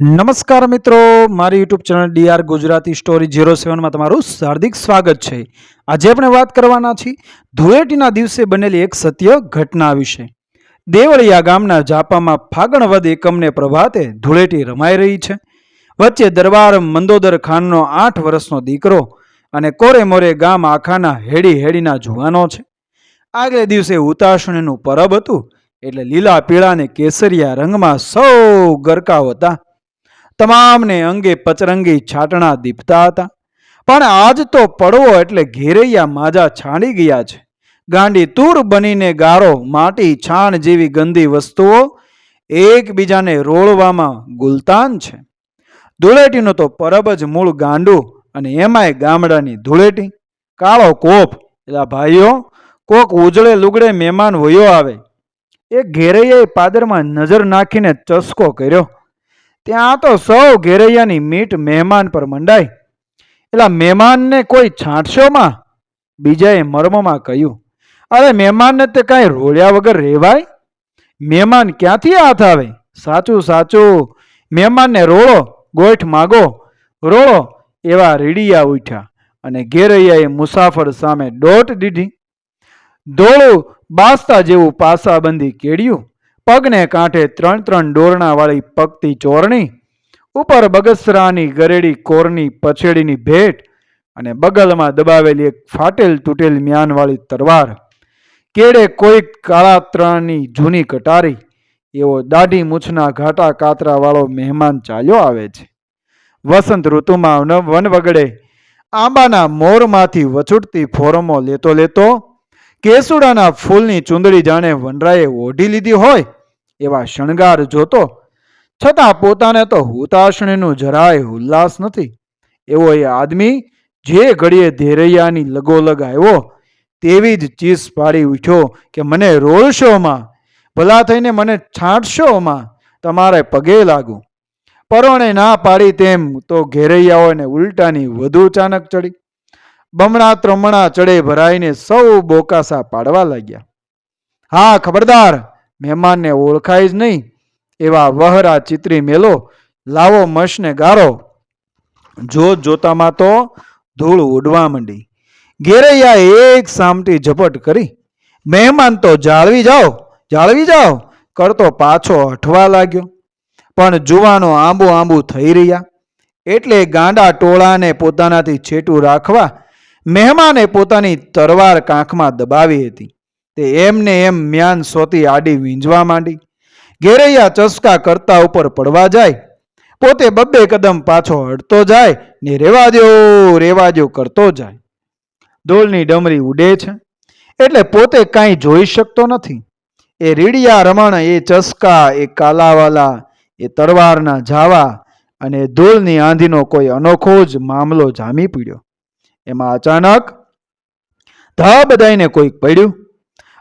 નમસ્કાર મિત્રો, મારી YouTube channel DR Gujarati story zero સેવનમાં તમારું હાર્દિક સ્વાગત છે. આજે આપણે વાત કરવાના છીએ ધૂળેટીના દિવસે બનેલી એક સત્ય ઘટના વિશે. દેવળિયા ગામના જાપામાં ફાગણવદ એકમને પ્રભાતે ધૂળેટી રમાઈ રહી છે. વચ્ચે દરબાર મંદોદર ખાનનો આઠ વર્ષનો દીકરો અને કોરે મોરે ગામ આખાના હેડી હેડીના જુવાનો છે. આગલે દિવસે ઉતાસણીનું પરબ હતું, એટલે લીલા પીળા અને કેસરિયા રંગમાં સૌ ગરકાવ હતા. તમામને અંગે પચરંગી છાટણા દીપતા હતા. પણ આજ તો પડવો એટલે ઘેરૈયા માજા છાંડી ગયા છે. ગાંડી તૂર બનીને ગારો માટી છાણ જેવી ગંદી વસ્તુઓ એકબીજાને રોળવામાં ગુલતાન છે. ધૂળેટીનો તો પરબ જ મૂળ ગાંડું અને એમાંય ગામડાની ધૂળેટી. કાળો કોપ એટલે ભાઈઓ, કોક ઉજળે લુગડે મહેમાન વયો આવે. એ ઘેરૈયાએ પાદરમાં નજર નાખીને ચસકો કર્યો. ત્યાં તો સૌ ઘેરૈયાની મીટ મહેમાન પર મંડાઈ. એટલા મહેમાનને કોઈ છાંટશોમાં બીજાએ મર્મમાં કહ્યું, અરે મહેમાનને તે કાંઈ રોળ્યા વગર રહેવાય? મહેમાન ક્યાંથી હાથ આવે? સાચું સાચું. મહેમાનને રોળો, ગોઠ માગો. રોળો. એવા રીડિયા ઉઠ્યા અને ઘેરૈયાએ મુસાફર સામે દોટ દીધી. ધોળું બાસતા જેવું પાસાબંધી કેળ્યું. પગને કાંઠે ત્રણ ત્રણ ડોરણાવાળી પગતી ચોરણી, ઉપર બગસરાની ગરેડી કોરની પછેડીની ભેટ અને બગલમાં દબાવેલી એક ફાટેલ તૂટેલ મ્યાનવાળી તરવાર કેડે કોઈક કાળા ત્રણની જૂની કટારી, એવો દાઢી મૂછના ઘાટા કાતરાવાળો મહેમાન ચાલ્યો આવે છે. વસંત ઋતુમાં વન વગડે આંબાના મોરમાંથી વછૂટતી ફોરમો લેતો લેતો, કેસુડાના ફૂલની ચૂંદડી જાણે વનરાએ ઓઢી લીધી હોય એવા શણગાર જોતો, છતાં પોતાને તો હુતાશણીનું જરાય ઉલ્લાસ નથી. એવો એ આદમી જે ઘડીએ ધેરૈયાની લગોલગ આવ્યો, તેવી જ ચીસ પાડી ઉઠ્યો કે મને રોળશોમાં ભલા થઈને મને છાંટશોમાં તમારે પગે લાગુ પરોણે ના પાડી તેમ તો ઘેરૈયાઓને ઉલટાની વધુ અચાનક ચડી. બમણા ત્રમણા ચડે ભરાઈને સૌ બોકાસા પાડવા લાગ્યા. હા, ખબરદાર મહેમાનને ઓળખાય જ નહીં, એવા વહરા ચિત્રી મેલો, લાવો મશને ગારો. જોત જોતામાં તો ધૂળ ઉડવા માંડી. ઘેરૈયા એક સામટી ઝપટ કરી, મહેમાન તો જાળવી જાઓ જાળવી જાઓ, કરતો પાછો હઠવા લાગ્યો. પણ જુવાનો આંબુ આંબુ થઈ રહ્યા, એટલે ગાંડા ટોળાને પોતાનાથી છેટું રાખવા, મહેમાને પોતાની તરવાર કાંખમાં દબાવી હતી. તે એમને એમ મ્યાન સોતી આડી વીંજવા માંડી. ઘેરૈયા ચસકા કરતા ઉપર પડવા જાય. પોતે બબ્બે કદમ પાછો હટતો જાય ને રેવા દો રેવા દો કરતો જાય. ડોલની ડમરી ઉડે છે. એટલે પોતે કાંઈ જોઈ શકતો નથી. એ રીડિયા રમણ, એ ચસકા, એ કાલાવાલા, એ તરવારના જાવા અને ધૂળની આંધીનો કોઈ અનોખો જ મામલો જામી પડ્યો. એમાં અચાનક ધા બધાઈને કોઈક પડ્યું.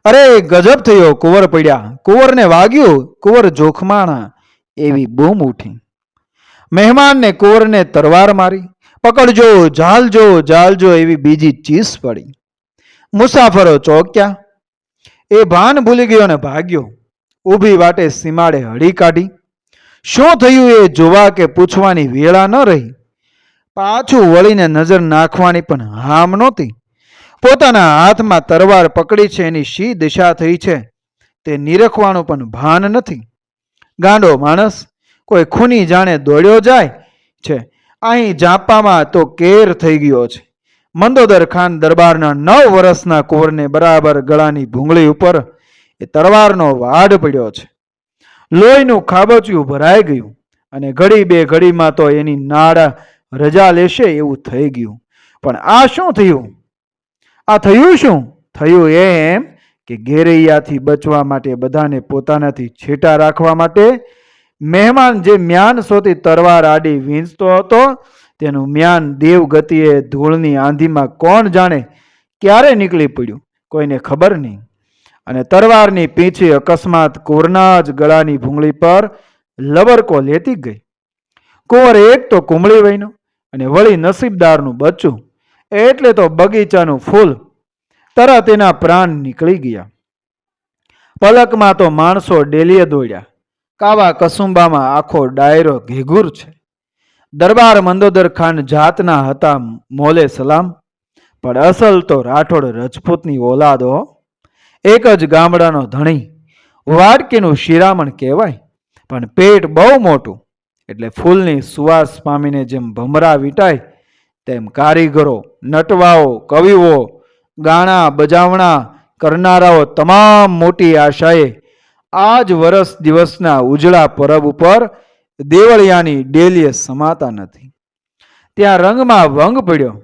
અરે, ગજબ થયો, કુંવર પડ્યા. કુંવરને વાગ્યું, કુંવર જોખમાણા એવી બૂમ ઉઠી. મહેમાનને કુંવરને તરવાર મારી. પકડજો, ઝાલજો ઝાલજો એવી બીજી ચીસ પડી. મુસાફરો ચોક્યા. એ ભાન ભૂલી ગયો ને ભાગ્યો. ઊભી વાટે સીમાડે હળી કાઢી. શું થયું એ જોવા કે પૂછવાની વેળા ન રહી? પાછું વળીને નજર નાખવાની પણ હામ નહોતી. પોતાના હાથમાં તરવાર પકડી છે, એની શી દિશા થઈ છે? તે નિરખવાનું પણ ભાન નથી. ગાંડો માણસ કોઈ ખૂની જાણે દોડ્યો જાય છે. અહીં જાપામાં તો કેર થઈ ગયો છે. મંદોદર ખાન દરબારના નવ વર્ષના કુંવરને બરાબર ગળાની ભૂંગળી ઉપર એ તરવારનો વાડ પડ્યો છે. લોહીનું ખાબચિયું ભરાઈ ગયું અને ઘડી બે ઘડીમાં તો એની નાડા રજા લેશે એવું થઈ ગયું. પણ આ શું થયું? આ થયું શું? થયું એમ કે ઘેરૈયાથી બચવા માટે બધાને પોતાનાથી છેટા રાખવા માટે મહેમાન જે મ્યાન સોતી તરવાર આડી વીંચતો હતો, તેનું મ્યાન દેવ ગતિએ ધૂળની આંધીમાં કોણ જાણે ક્યારે નીકળી પડ્યું, કોઈને ખબર નહીં. અને તરવારની પીંછી અકસ્માત કુંવરના જ ગળાની ભૂંગળી પર લબરકો લેતી ગઈ. કુંવર એક તો કુમળી વહીનો અને વળી નસીબદારનું બચ્ચું એટલે તો બગીચાનું ફૂલ તરત એના પ્રાણ નીકળી ગયા. પલકમાં તો માણસો ડેલીએ દોડ્યા. કાવા કસુંબામાં આખો ડાયરો ઘેઘૂર છે. દરબાર મંદોદર ખાન જાતના હતા મોલે સલામ. પણ અસલ તો રાઠોડ રજપૂતની ઓલાદો એક જ ગામડાનો ધણી. વાડકીનું શિરામણ કહેવાય. પણ પેટ બહુ મોટું. એટલે ફૂલની સુવાસ પામીને જેમ ભમરા વીટાય, તેમ કારીગરો નટવાઓ, કવિઓ, ગાણા, બજાવણા કરનારાઓ તમામ મોટી આશાએ આજ વરસ દિવસના ઉજળા પરબ ઉપર દેવળિયાની ડેલીએ સમાતા નથી. ત્યાં રંગમાં ભંગ પડ્યો.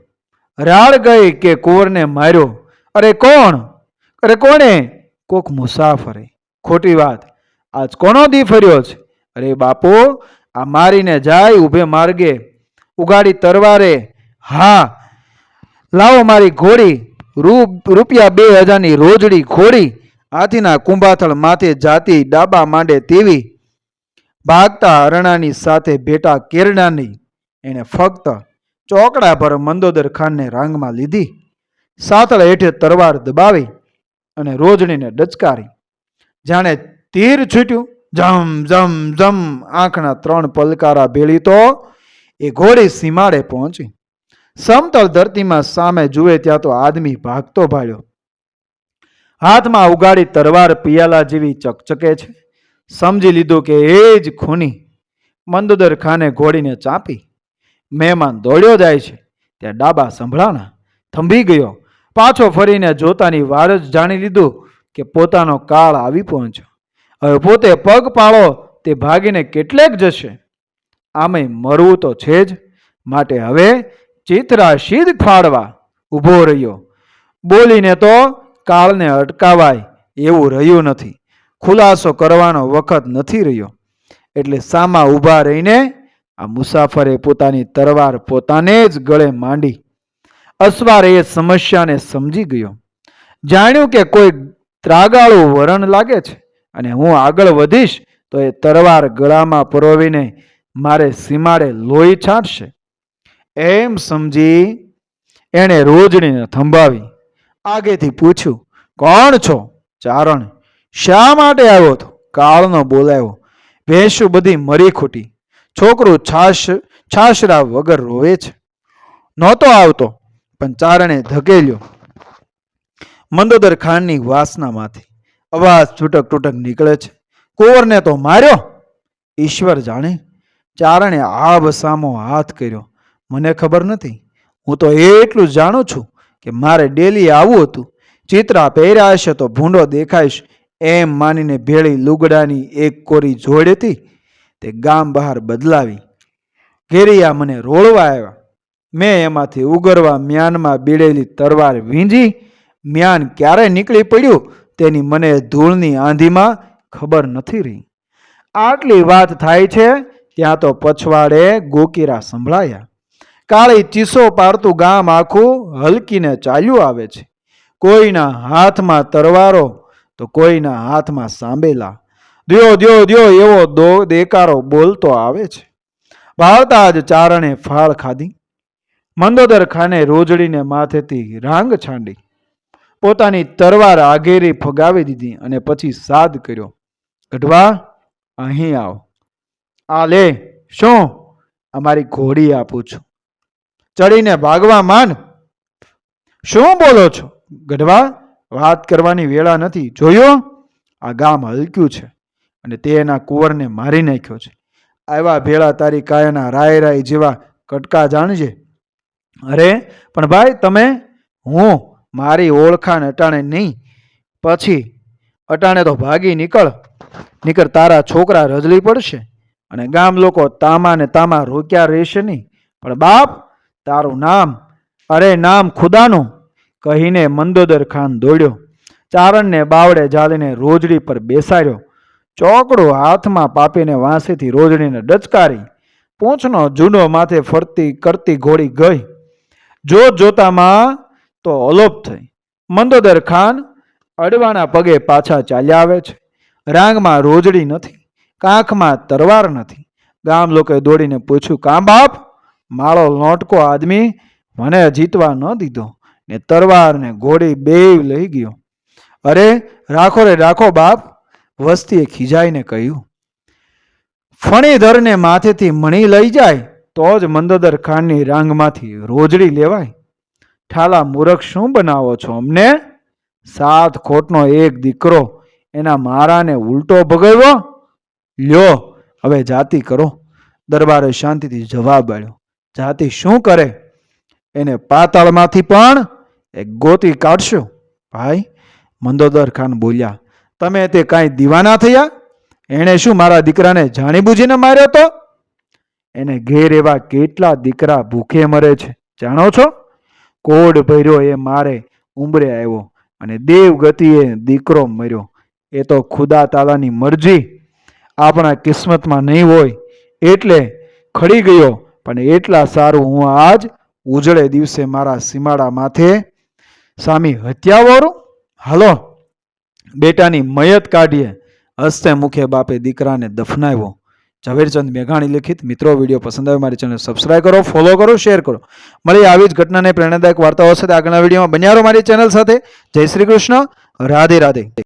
રાડ ગઈ કે કુંવરને માર્યો? અરે કોણ? અરે કોણે? કોક મુસાફરે. ખોટી વાત. આજ કોનો દી ફર્યો છે? અરે બાપુ, આ મારીને જાય ઊભે માર્ગે. ઉગાડી તરવારે. હા લાવો મારી ઘોડી રૂપિયા બે હજારની રોજડી ઘોડી હાથીના કુંભાથળ માથે જાતી ડાબા માંડે તેવી. ભાગતા હરણાની સાથે ભેટા કેરડાની. એણે ફક્ત ચોકડા પર મંદોદર ખાનને રાંગમાં લીધી. સાતળ હેઠે તરવાર દબાવી અને રોજણીને ડચકારી. જાણે તીર છૂટ્યું. જમ જમ જમ, આંખના ત્રણ પલકારા ભેળી તો એ ઘોડી સીમાડે પહોંચી. સમતલ ધરતીમાં સામે જુએ ત્યાં તો આદમી ભાગતો ભાળ્યો. હાથમાં ઉગાડી તરવાર પિયાલા જેવી ચકચકે છે. સમજી લીધું કે એ જ ખૂની. મંદોદર ખાને ઘોડીને ચાંપી. મહેમાન દોડ્યો જાય છે. ત્યાં ડાબા સંભળાણા થંભી ગયો. પાછો ફરીને જોતાની વાર જ જાણી લીધું કે પોતાનો કાળ આવી પહોંચ્યો. હવે પોતે પગ પાળો તે ભાગીને કેટલેક જશે. આમે મરવું તો છે જ. માટે હવે ચિત્રા ફાળવા ઊભો રહ્યો. બોલીને તો કાળને અટકાવાય એવું રહ્યું નથી. ખુલાસો કરવાનો વખત નથી રહ્યો. એટલે સામા ઊભા રહીને આ મુસાફરે પોતાની તરવાર પોતાને જ ગળે માંડી. અસવાર એ સમસ્યાને સમજી ગયો. જાણ્યું કે કોઈ ત્રાગાળું વરણ લાગે છે અને હું આગળ વધીશ તો એ તરવાર ગળામાં પરોવીને મારે સીમાડે લોહી છાંટશે. એમ સમજી એણે રોજણીને થંભાવી. આગેથી પૂછ્યું, કોણ છો? ચારણ, શા માટે આવ્યો તો કાળનો બોલાયો. ભેંસું બધી મરી ખૂટી. છોકરું છાશ, છાશરા વગર રોવે છે. નહોતો આવતો, પણ ચારણે ધકેલ્યો. મંદોદર ખાનની વાસનામાંથી અવાજ છૂટક તૂટક નીકળે છે. કુંવરને તો માર્યો? ઈશ્વર જાણે. ચારણે આભ સામો હાથ કર્યો. મને ખબર નથી. હું તો એટલું જાણું છું કે મારે ડેલી આવવું હતું. ચિત્રા પહેર્યા હશે તો ભૂંડો દેખાઈશ. એમ માનીને ભેળી લુગડાની એક કોરી જોડેથી તે ગામ બહાર બદલાવી. ઘેરિયા મને રોળવા આવ્યા. મેં એમાંથી ઉગરવા મ્યાનમાં બીડેલી તરવાર વીંજી. મ્યાન ક્યારે નીકળી પડ્યું તેની મને ધૂળની આંધીમાં ખબર નથી રહી. આટલી વાત થાય છે, ત્યાં તો પછવાડે ગોકીરા સંભળાયા. કાળી ચીસો પાડતું ગામ આખું હલકીને ચાલ્યું આવે છે. કોઈના હાથમાં તરવારો તો કોઈના હાથમાં સાંભેલા દ્યો દ્યો દ્યો એવો દો, દેકારો બોલતો આવે છે. ભાળતા જ ચારણે ફાળ ખાધી. મંદોદર ખાને રોજડીને માથેથી રાંગ છાંડી. પોતાની તરવાર આગેરી ફગાવી દીધી અને પછી સાદ કર્યો. ગઢવા, અહીં આવો. આ લે, શું? અમારી ઘોડી આપું છું. ચડીને ભાગવા માન શું બોલો છો? ગઢવા વાત કરવાની વેળા નથી. જોયો? આ ગામ હલક્યું છે અને તે એના કુંવરને મારી નાખ્યો છે. આવ્યા ભેળા તારી કાયાના રાય રાય જેવા કટકા જાણજે. અરે, પણ ભાઈ તમે, હું, મારી ઓળખાણ અટાણે નહીં. પછી, અટાણે તો ભાગી નીકળ. નીકળ તારા છોકરા રજલી પડશે અને ગામ લોકો તામા ને તામા રોક્યા રહેશે નહીં. પણ બાપ તારું નામ, અરે નામ ખુદાનું, કહીને મંદોદર ખાન દોડ્યો. ચારણને બાવડે જાળીને રોજડી પર બેસાડ્યો. ચોકડો હાથમાં પાપીને વાંસીથી રોજડીને ડચકારી. પૂંછનો જૂનો માથે ફરતી કરતી ઘોડી ગઈ. જોત જોતામાં તો અલોપ થઈ. મંદોદર ખાન અડવાના પગે પાછા ચાલ્યા આવે છે. રાંગમાં રોજડી નથી, કાંખમાં તરવાર નથી. ગામ લોકોએ દોડીને પૂછ્યું કામ બાપ માળો લોટકો આદમી મને જીતવા ન દીધો ને તરવાર ને ઘોડી બેય લઈ ગયો. અરે, રાખો રે, રાખો બાપ, વસ્તીએ ખીજાઈને કહ્યું. ફણીધરને માથેથી મણી લઈ જાય તો જ મંદોદર ખાનની રાંગમાંથી રોજડી લેવાય. ઠાલા, મૂરખ શું બનાવો છો અમને? સાત ખોટનો એક દીકરો એના મારાને ઉલટો ભગાવ્યો? લ્યો, હવે જાતિ કરો. દરબારે શાંતિથી જવાબ આપ્યો. જાતિ શું કરે? એને પાતાળમાંથી પણ એ ગોતી કાઢશો. ભાઈ, મંદોદર ખાન બોલ્યા, તમે તે કાંઈ દીવાના થયા? એણે શું મારા દીકરાને જાણીબૂજીને માર્યો તો? એને ઘેર એવા કેટલા દીકરા ભૂખે મરે છે, જાણો છો? કોડ ભર્યો એ મારે ઉંબરે આવ્યો અને દેવ ગતિએ દીકરો મર્યો. એ તો ખુદા તાલાની મરજી. આપણા કિસ્મતમાં નહીં હોય. એટલે ખડી ગયો પણ એટલા સારું હું આજ ઉજળે દિવસે મારા સીમાડા માથે સામી હત્યા વાળું હાલો, બેટાની મયત કાઢીએ. હસ્તે મુખે બાપે દીકરાને દફનાવ્યો. ઝવેરચંદ મેઘાણી લિખિત, મિત્રો, વીડિયો પસંદ આવે મારી ચેનલ સબસ્ક્રાઈબ કરો ફોલો કરો શેર કરો. મળી આવી જ ઘટનાને પ્રેરણાદાયક વાર્તાઓ સાથે આગળના વિડીયોમાં. બન્યા મારી ચેનલ સાથે. જય શ્રી કૃષ્ણ. રાધે રાધે.